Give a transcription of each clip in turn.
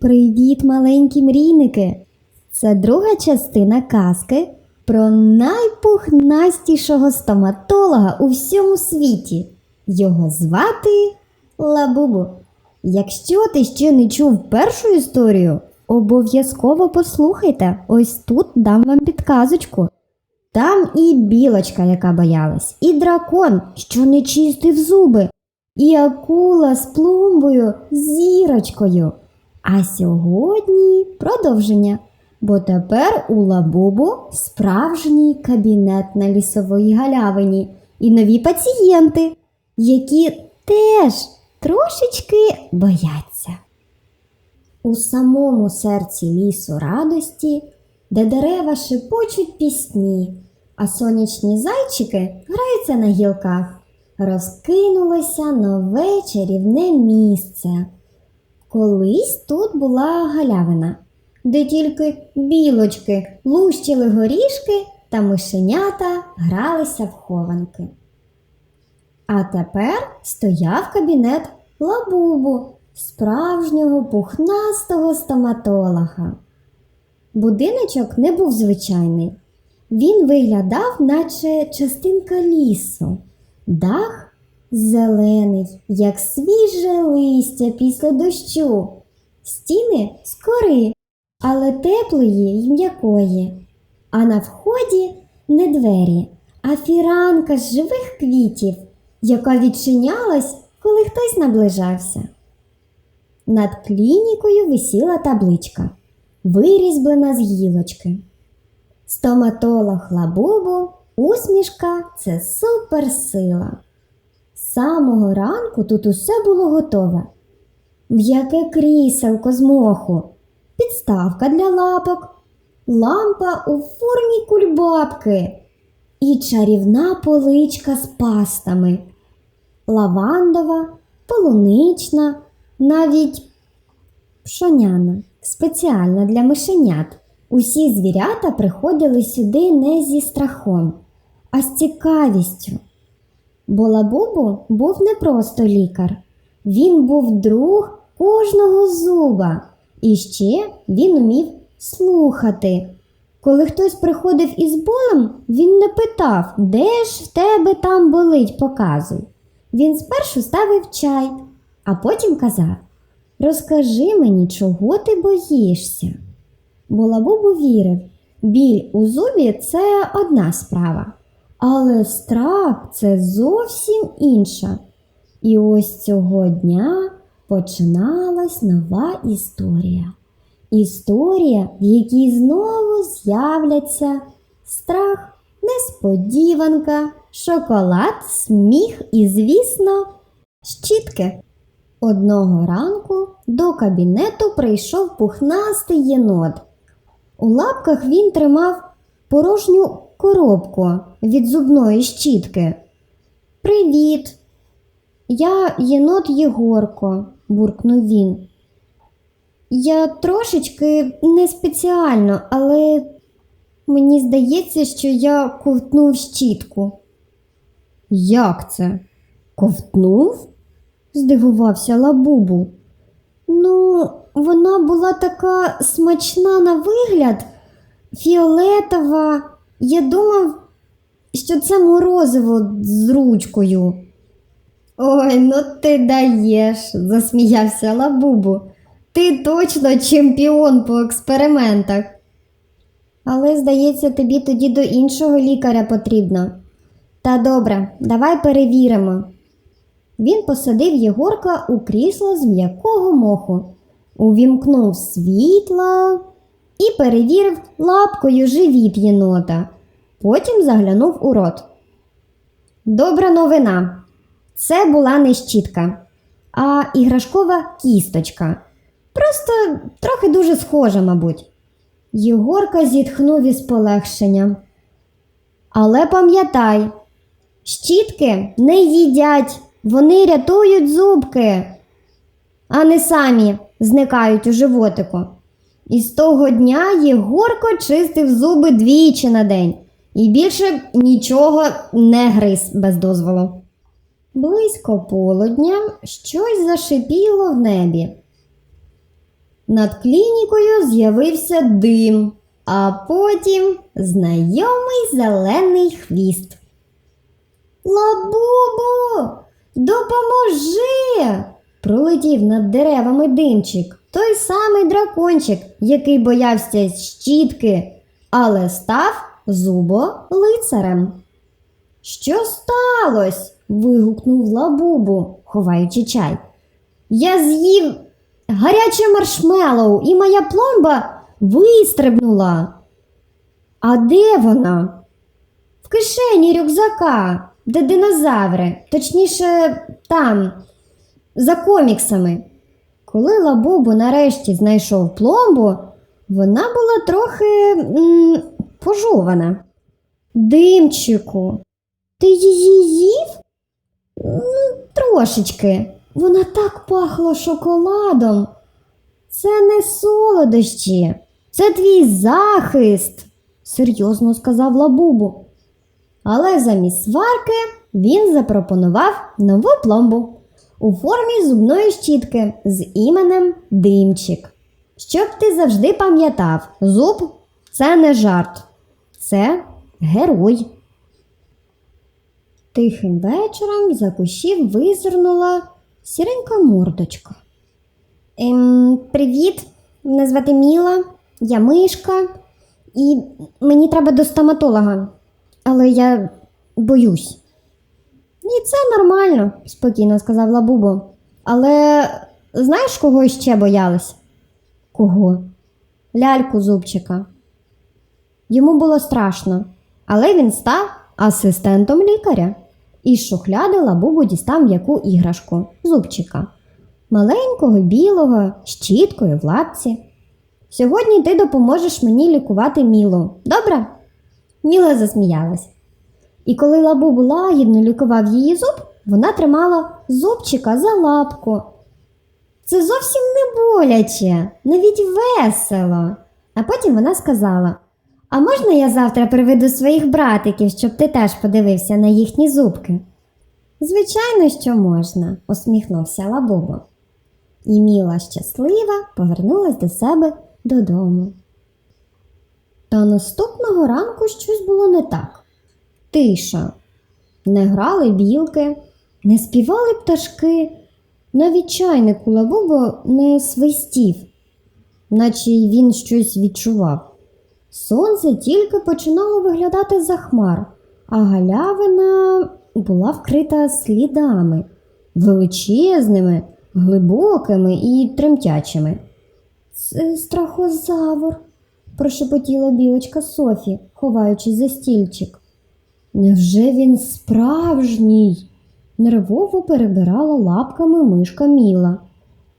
Привіт, маленькі мрійники! Це друга частина казки про найпухнастішого стоматолога у всьому світі. Його звати Лабубу. Якщо ти ще не чув першу історію, обов'язково послухайте. Ось тут дам вам підказочку. Там і білочка, яка боялась, і дракон, що не чистив зуби, і акула з плумбою, з зірочкою. А сьогодні продовження. Бо тепер у Лабубу справжній кабінет на лісовій галявині і нові пацієнти, які теж трошечки бояться. У самому серці лісу радості, де дерева шепочуть пісні, а сонячні зайчики граються на гілках, розкинулося нове чарівне місце. Колись тут була галявина, де тільки білочки лущили горішки та мишенята гралися в хованки. А тепер стояв кабінет лабубу, справжнього пухнастого стоматолога. Будиночок не був звичайний. Він виглядав, наче частинка лісу, дах зелений, як свіже листя після дощу, стіни з кори, але теплої й м'якої. А на вході не двері, а фіранка з живих квітів, яка відчинялась, коли хтось наближався. Над клінікою висіла табличка, вирізблена з гілочки. Стоматолог Лабубу, усмішка це суперсила. Самого ранку тут усе було готове. М'яке кріселко з моху, підставка для лапок, лампа у формі кульбабки і чарівна поличка з пастами, лавандова, полунична, навіть пшоняна, спеціальна для мишенят. Усі звірята приходили сюди не зі страхом, а з цікавістю. Бо Лабубу був не просто лікар, він був друг кожного зуба, і ще він умів слухати. Коли хтось приходив із болем, він не питав, де ж в тебе там болить, показуй. Він спершу ставив чай, а потім казав Розкажи мені, чого ти боїшся. Бо Лабубу вірив, біль у зубі це одна справа, але страх це зовсім інша. І ось цього дня починалась нова історія. Історія, в якій знову з'являться страх, несподіванка, шоколад, сміх і, звісно, щітки. Одного ранку до кабінету прийшов пухнастий єнот. У лапках він тримав порожню коробку від зубної щітки. Привіт! Я єнот Єгорко, буркнув він. Я трошечки не спеціально, але мені здається, що я ковтнув щітку. Як це? Ковтнув? здивувався Лабубу. Ну, вона була така смачна на вигляд, фіолетова. Я думав, що це морозиво з ручкою. Ой, ну ти даєш, засміявся Лабубу. Ти точно чемпіон по експериментах. Але, здається, тобі тоді до іншого лікаря потрібно. Та добре, давай перевіримо. Він посадив Єгорка у крісло з м'якого моху, увімкнув світла і перевірив лапкою живіт єнота. Потім заглянув у рот. Добра новина. Це була не щітка, а іграшкова кісточка. Просто трохи дуже схожа, мабуть. Єгорка зітхнув із полегшенням. Але пам'ятай, щітки не їдять, вони рятують зубки, а не самі зникають у животику. І з того дня Єгорко чистив зуби двічі на день і більше нічого не гриз без дозволу. Близько полудня щось зашипіло в небі. Над клінікою з'явився дим, а потім знайомий зелений хвіст. Лабубу, допоможи! Пролетів над деревами димчик, той самий дракончик, який боявся щітки, але став зуболицарем. Що сталося? вигукнув лабубу, ховаючи чай. Я з'їв гаряче маршмеллоу, і моя пломба вистрибнула. А де вона? В кишені рюкзака, де динозаври, точніше, там, за коміксами. Коли Лабубу нарешті знайшов пломбу, вона була трохи м, пожована. Димчику, ти її їв? «М, Трошечки. Вона так пахла шоколадом. Це не солодощі, це твій захист, серйозно сказав Лабубу. Але замість сварки він запропонував нову пломбу у формі зубної щітки з іменем Димчик. Щоб ти завжди пам'ятав, зуб це не жарт, це герой. Тихим вечором за кущів визирнула сіренька мордочка. Ем, привіт, мене звати Міла, я мишка, і мені треба до стоматолога, але я боюсь. Ні, це нормально, спокійно сказав Лабубо. Але знаєш, кого ще боялась? Кого? Ляльку зубчика. Йому було страшно, але він став асистентом лікаря. Із шухляди Лабубу дістав м'яку іграшку зубчика. Маленького, білого, з щіткою в лапці. Сьогодні ти допоможеш мені лікувати Мілу. Добре? Міла засміялась. І коли Лабубу лагідно лікував її зуб, вона тримала зубчика за лапку. Це зовсім не боляче, навіть весело. А потім вона сказала: А можна я завтра приведу своїх братиків, щоб ти теж подивився на їхні зубки? Звичайно, що можна, усміхнувся Лабубо. І Міла щаслива повернулась до себе додому. Та наступного ранку щось було не так. Тиша. Не грали білки, не співали пташки, навіть чайник у Лабубо не свистів, наче й він щось відчував. Сонце тільки починало виглядати за хмар, а галявина була вкрита слідами, величезними, глибокими і тремтячими. Це страхозавр, прошепотіла білочка Софі, ховаючись за стільчик. Невже він справжній? Нервово перебирала лапками мишка Міла.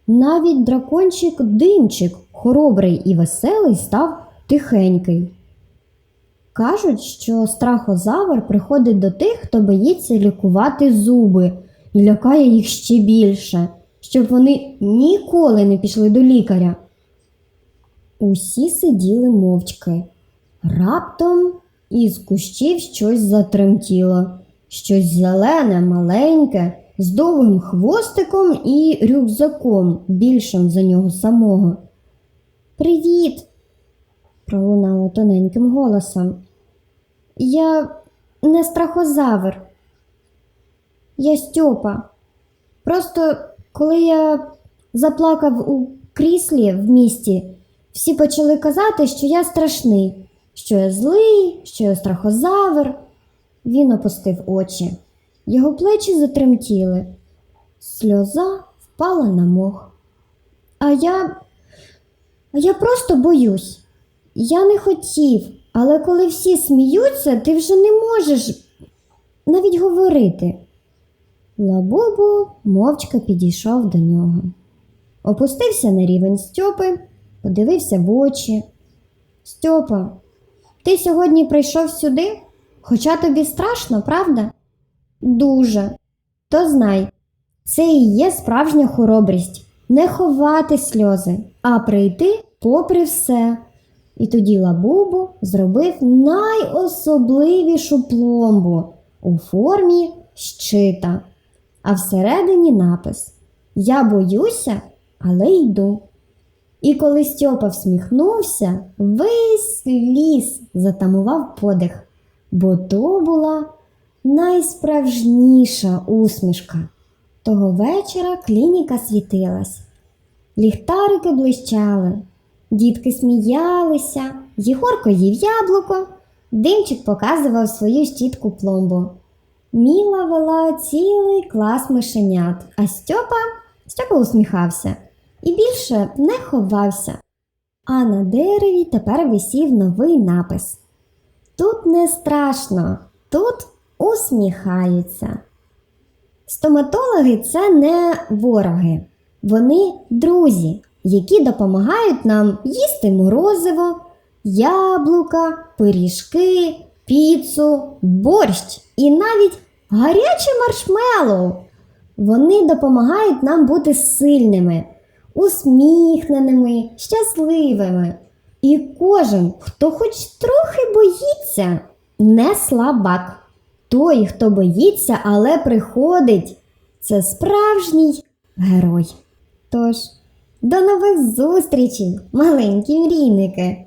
Навіть дракончик димчик, хоробрий і веселий, став тихенький. Кажуть, що страхозавр приходить до тих, хто боїться лікувати зуби і лякає їх ще більше, щоб вони ніколи не пішли до лікаря. Усі сиділи мовчки. Раптом із кущів щось затремтіло, щось зелене, маленьке, з довгим хвостиком і рюкзаком, більшим за нього самого. Привіт! пролунало тоненьким голосом. Я не страхозавр. Я Стьопа. Просто коли я заплакав у кріслі в місті, всі почали казати, що я страшний, що я злий, що я страхозавр. Він опустив очі. Його плечі затремтіли. Сльоза впала на мох. А я. А я просто боюсь. Я не хотів, але коли всі сміються, ти вже не можеш навіть говорити. Лабубу мовчки підійшов до нього. Опустився на рівень Стьопи, подивився в очі. Стьопа, ти сьогодні прийшов сюди, хоча тобі страшно, правда? Дуже. То знай, це і є справжня хоробрість не ховати сльози, а прийти попри все. І тоді Лабубу зробив найособливішу пломбу у формі щита, а всередині напис Я боюся, але йду. І коли Стьопа всміхнувся, весь ліс затамував подих, бо то була найсправжніша усмішка. Того вечора клініка світилась. Ліхтарики блищали, дітки сміялися, Єгорко їв яблуко, димчик показував свою щітку пломбу. Міла вела цілий клас мишенят, а Стьопа, Стьопа усміхався і більше не ховався. А на дереві тепер висів новий напис. Тут не страшно, тут усміхаються. Стоматологи це не вороги, вони друзі, які допомагають нам їсти морозиво, яблука, пиріжки, піцу, борщ і навіть гаряче маршмеллоу. Вони допомагають нам бути сильними, усміхненими, щасливими. І кожен, хто хоч трохи боїться, не слабак. Той, хто боїться, але приходить, це справжній герой. Тож, до нових зустрічей, маленькі мрійники!